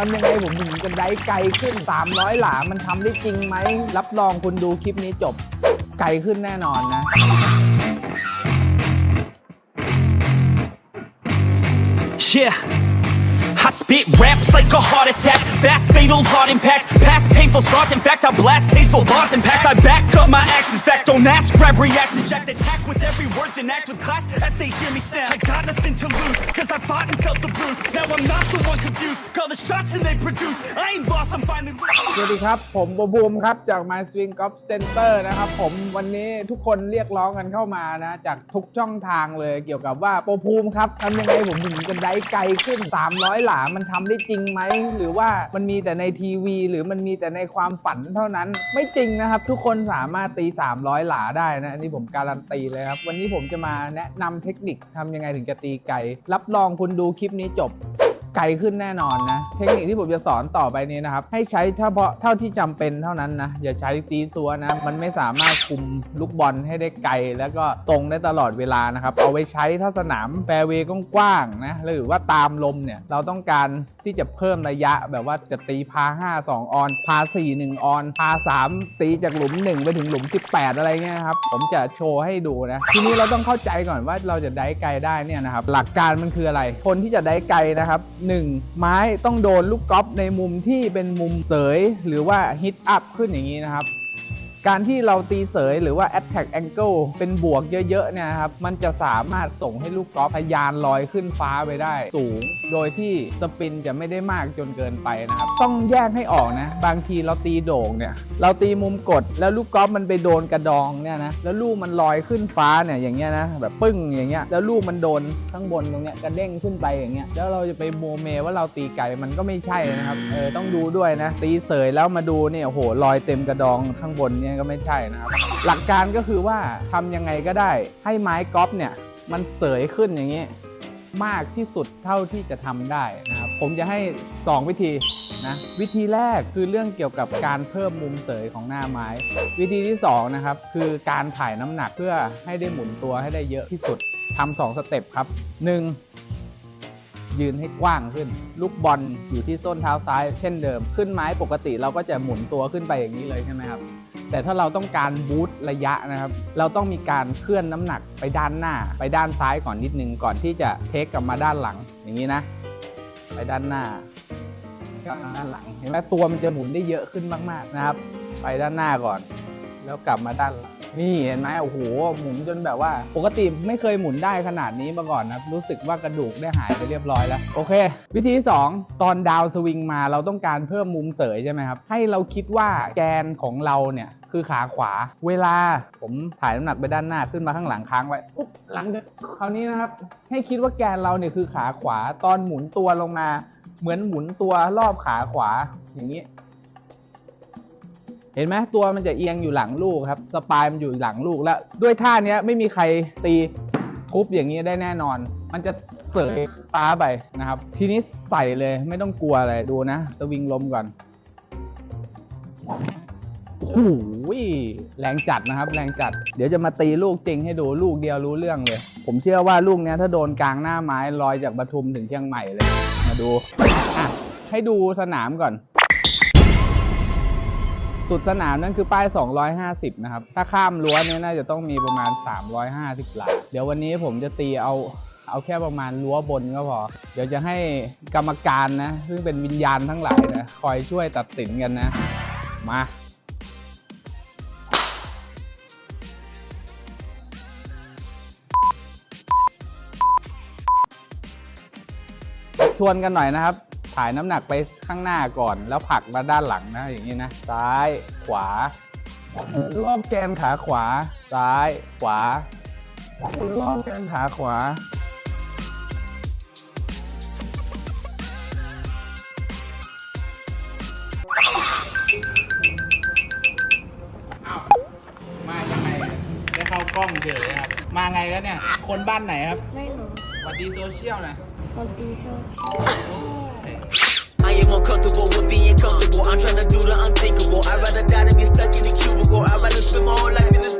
ทำยังไงผมถึงจะได้ไกลขึ้น 300 หลา มันทำได้จริงไหม รับรองคุณดูคลิปนี้จบ ไกลขึ้นแน่นอนนะ Yeah. I spit raps like a heart attack, fast fatal heart impact, past painful scars. In fact, I blast tasteful bars and pass. I back up my actions, fact don't ask, grab reactions, jacked attack with every word, then act with class as they hear me snap. I got nothing to lose, cause I fought and felt bruise. Now I'm not the one confused, call the shots and they produce. I ain't lost, I'm finally. สวัสดีครับ ผมโบบูมครับ จาก My Swing Golf Center นะครับผมวันนี้ทุกคนเรียกร้องกันเข้ามานะ จากทุกช่องทางเลยเกี่ยวกับว่าโปรภูมิครับทำยังไงผมถึงจะได้ไกลขึ้น 300 หลา มันทำได้จริงไหม หรือว่ามันมีแต่ในทีวี หรือมันมีแต่ในความฝันเท่านั้น ไม่จริงนะครับ ทุกคนสามารถตี 300 หลาได้นะ อันนี้ผมการันตีเลยครับ วันนี้ผมจะมาแนะนำเทคนิคทำยังไงถึงจะตีไกล รับรองคุณดูคลิปนี้จบ ไกลขึ้นแน่นอนนะ เทคนิคที่ผมจะสอนต่อไปนี้นะครับ ให้ใช้เฉพาะเท่าที่จำเป็นเท่านั้นนะ อย่าใช้ซีซัวนะ มันไม่สามารถคุมลูกบอลให้ได้ไกล แล้วก็ตรงได้ตลอดเวลานะครับ เอาไว้ใช้ถ้าสนามแฟร์เวย์กว้างๆนะ หรือว่าตามลมเนี่ย เราต้องการที่จะเพิ่มระยะแบบว่าจะตีพา 5 2 ออน พา 4 1 ออน พา 3 ตีจากหลุม 1 ไปถึงหลุม 18 อะไรเงี้ยครับ ผมจะโชว์ให้ดูนะ ทีนี้เราต้องเข้าใจก่อนว่าเราจะได้ไกลได้เนี่ยนะครับ หลักการมันคืออะไร คนที่จะได้ไกลนะครับ1 ไม้ต้องโดนลูกกอล์ฟในมุมที่เป็นมุมเสยหรือว่าฮิตอัพขึ้นอย่างนี้นะครับ การที่เราตีเสยหรือว่า attack angle เป็นบวกเยอะๆเนี่ยครับ มันจะสามารถส่งให้ลูกกอล์ฟทะยานลอยขึ้นฟ้าไปได้สูง โดยที่สปินจะไม่ได้มากจนเกินไปนะครับ ต้องแยกให้ออกนะ บางทีเราตีโด่งเนี่ย เราตีมุมกดแล้วลูกกอล์ฟมันไปโดนกระดองเนี่ยนะ แล้วลูกมันลอยขึ้นฟ้าเนี่ยอย่างเงี้ยนะ แบบปึ้งอย่างเงี้ย แล้วลูกมันโดนข้างบนตรงเนี้ยกระเด้งขึ้นไปอย่างเงี้ย แล้วเราจะไปโมเมว่าเราตีไกลมันก็ไม่ใช่นะครับ เออต้องดูด้วยนะ ตีเสยแล้วมาดูเนี่ยโหลอยเต็มกระดองข้างบนเนี่ยก็ไม่ใช่นะครับ หลักการก็คือว่าทำยังไงก็ได้ให้ไม้กอล์ฟเนี่ยมันเสยขึ้นอย่างนี้ มากที่สุดเท่าที่จะทำได้นะครับผมจะให้ 2 วิธีนะวิธีแรกคือเรื่องเกี่ยวกับการเพิ่มมุมเสยของหน้าไม้ วิธีที่2นะครับคือการถ่ายน้ำหนักเพื่อให้ได้หมุนตัวให้ได้เยอะที่สุดทำสองสเต็ปครับ 1. ยืนให้กว้างขึ้น ลูกบอลอยู่ที่ส้นเท้าซ้าย เช่นเดิม ขึ้นไม้ปกติเราก็จะหมุนตัวขึ้นไปอย่างนี้เลยใช่ไหมครับ แต่ถ้าเราต้องการบูตระยะนะครับ เราต้องมีการเคลื่อนน้ำหนักไปด้านหน้า ไปด้านซ้ายก่อนนิดนึงก่อนที่จะเทคกลับมาด้านหลังอย่างนี้นะ ไปด้านหน้าก็ด้านหลังเห็นไหมตัวมันจะหมุนได้เยอะขึ้นมาก ๆนะครับ ไปด้านหน้าก่อน แล้วกลับมาด้านหลัง นี่เห็นไหมโอ้โหหมุนจนแบบว่า ปกติไม่เคยหมุนได้ขนาดนี้มาก่อนนะรู้สึกว่ากระดูกได้หายไปเรียบร้อยแล้ว โอเค วิธีที่สองตอนดาวสวิงมาเราต้องการเพิ่มมุมเสยใช่ไหมครับ ให้เราคิดว่าแกนของเราเนี่ยคือขาขวา เวลาผมถ่ายน้ำหนักไปด้านหน้าขึ้นมาข้างหลังค้างไว้ปุ๊บหลังเดินคราวนี้นะครับ ให้คิดว่าแกนเราเนี่ยคือขาขวาตอนหมุนตัวลงมา เหมือนหมุนตัวรอบขาขวาอย่างนี้ เห็นไหมตัวมันจะเอียงอยู่หลังลูกครับสปายมันอยู่หลังลูกแล้ว ด้วยท่าเนี้ยไม่มีใครตีทุบอย่างนี้ได้แน่นอน มันจะเสยฟ้าไปนะครับ ทีนี้ใส่เลยไม่ต้องกลัวอะไรดูนะสวิงลมก่อนโอ้โหแรงจัดนะครับ แรงจัด เดี๋ยวจะมาตีลูกจริงให้ดูลูกเดียวรู้เรื่องเลย ผมเชื่อว่าลูกเนี้ยถ้าโดนกลางหน้าไม้ลอยจากปทุมถึงเชียงใหม่เลย มาดู อะ ให้ดูสนามก่อน สุดสนามนั่นคือป้าย 250 นะครับ ถ้าข้ามรั้วเนี่ยน่าจะต้องมีประมาณ 350 หลาเดี๋ยววันนี้ผมจะตีเอาเอาแค่ประมาณรั้วบนก็พอ เดี๋ยวจะให้กรรมการนะ ซึ่งเป็นวิญญาณทั้งหลายนะ คอยช่วยตัดสินกันนะ มาทวนกันหน่อยนะครับ ถ่ายน้ำหนักไปข้างหน้าก่อน แล้วผลักมาด้านหลังนะอย่างนี้นะซ้ายขวารอบแกนขาขวา ซ้ายขวารอบแกนขาขวามายังไงได้เข้ากล้องเฉยครับ มาไงกันเนี่ย คนบ้านไหนครับ ไม่รู้สวัสดีโซเชียลนะ I am uncomfortable with being comfortable. I'm trying to do the unthinkable. I'd rather die than be stuck in a cubicle. I'd rather spend my whole life in this